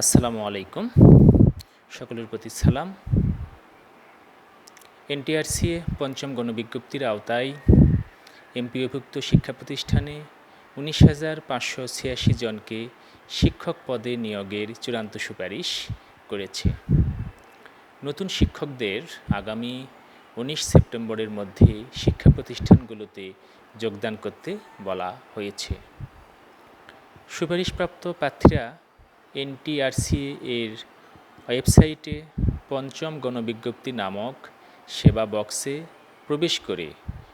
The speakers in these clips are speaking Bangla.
আসসালামু আলাইকুম। সকলের প্রতি সালাম। এনটিআরসিএ পঞ্চম গণবিজ্ঞপ্তির আওতায় এমপিওভুক্ত শিক্ষা প্রতিষ্ঠানে উনিশ হাজার পাঁচশো ছিয়াশি জনকে শিক্ষক পদে নিয়োগের চূড়ান্ত সুপারিশ করেছে। নতুন শিক্ষকদের আগামী উনিশ সেপ্টেম্বরের মধ্যে শিক্ষা প্রতিষ্ঠানগুলোতে যোগদান করতে বলা হয়েছে। সুপারিশপ্রাপ্ত প্রার্থীরা এনটিআরসি এর ওয়েবসাইটে পঞ্চম গণবিজ্ঞপ্তি নামক সেবা বক্সে প্রবেশ করে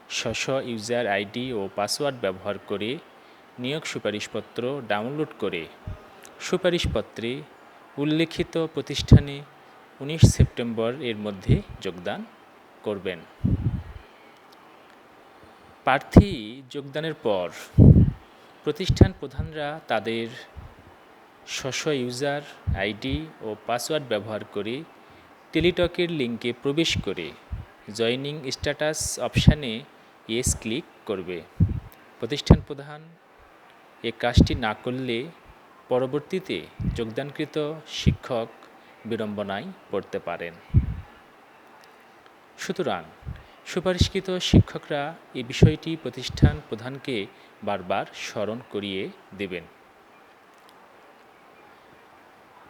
স্ব ইউজার আইডি ও পাসওয়ার্ড ব্যবহার করে নিয়োগ সুপারিশপত্র ডাউনলোড করে। সুপারিশপত্রে উল্লেখিত প্রতিষ্ঠানে উনিশ সেপ্টেম্বর এর মধ্যে যোগদান করবেন। প্রার্থী যোগদানের পর প্রতিষ্ঠান প্রধানরা তাদের স্ব ইউজার আইডি ও পাসওয়ার্ড ব্যবহার করে টেলিটকের লিঙ্কে প্রবেশ করে জয়নিং স্ট্যাটাস অপশানে ইয়েস ক্লিক করবে। প্রতিষ্ঠান প্রধান, এ কাজটি না করলে পরবর্তীতে যোগদানকৃত শিক্ষক বিড়ম্বনায় পড়তে পারেন। সুতরাং, সুপারিশকৃত শিক্ষকরা এ বিষয়টি প্রতিষ্ঠান প্রধানকে বারবার স্মরণ করিয়ে দেবেন।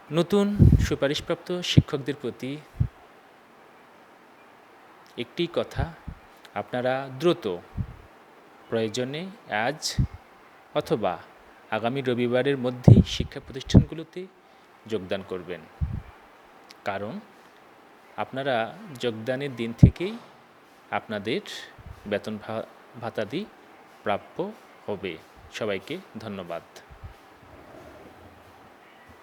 নতুন সুপারিশপ্রাপ্ত শিক্ষকদের প্রতি একটি কথা আপনারা দ্রুত প্রয়োজনে আজ অথবা আগামী রবিবারের মধ্যেই শিক্ষা প্রতিষ্ঠানগুলোতে যোগদান করবেন। কারণ আপনারা যোগদানের দিন থেকেই আপনাদের বেতন ভাতাদি প্রাপ্য হবে। সবাইকে ধন্যবাদ।